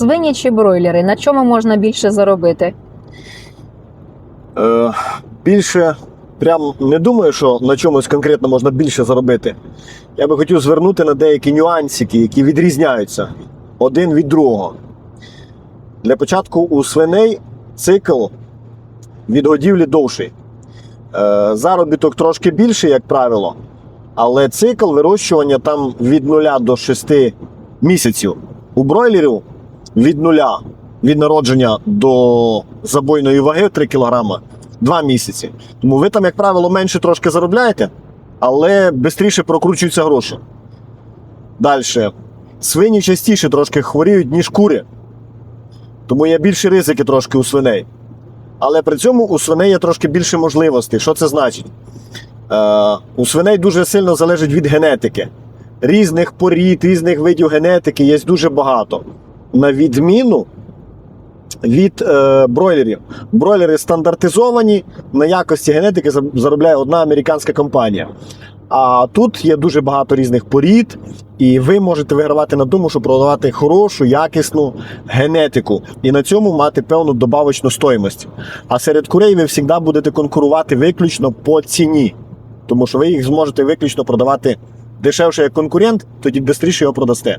свині чи бройлери? На чому можна більше заробити? Е, більше прям не думаю, що на чомусь конкретно можна більше заробити. Я би хотів звернути на деякі нюансики, які відрізняються один від другого. Для початку у свиней цикл від годівлі довший. Е, заробіток трошки більший, як правило, але цикл вирощування там від 0 до 6 місяців. У бройлерів від нуля від народження до забойної ваги 3 кг 2 місяці. Тому ви там, як правило, менше трошки заробляєте, але швидше прокручуються гроші. Далі. Свині частіше трошки хворіють, ніж кури. Тому є більші ризики трошки у свиней. Але при цьому у свиней є трошки більше можливостей. Що це значить? Е, у свиней дуже сильно залежить від генетики. Різних порід, різних видів генетики є дуже багато. На відміну від е, бройлерів. Бройлери стандартизовані, на якості генетики заробляє одна американська компанія. А тут є дуже багато різних порід, і ви можете вигравати на тому, щоб продавати хорошу, якісну генетику і на цьому мати певну добавочну стоїмость. А серед курей ви завжди будете конкурувати виключно по ціні, тому що ви їх зможете виключно продавати дешевше як конкурент, тоді швидше його продасте.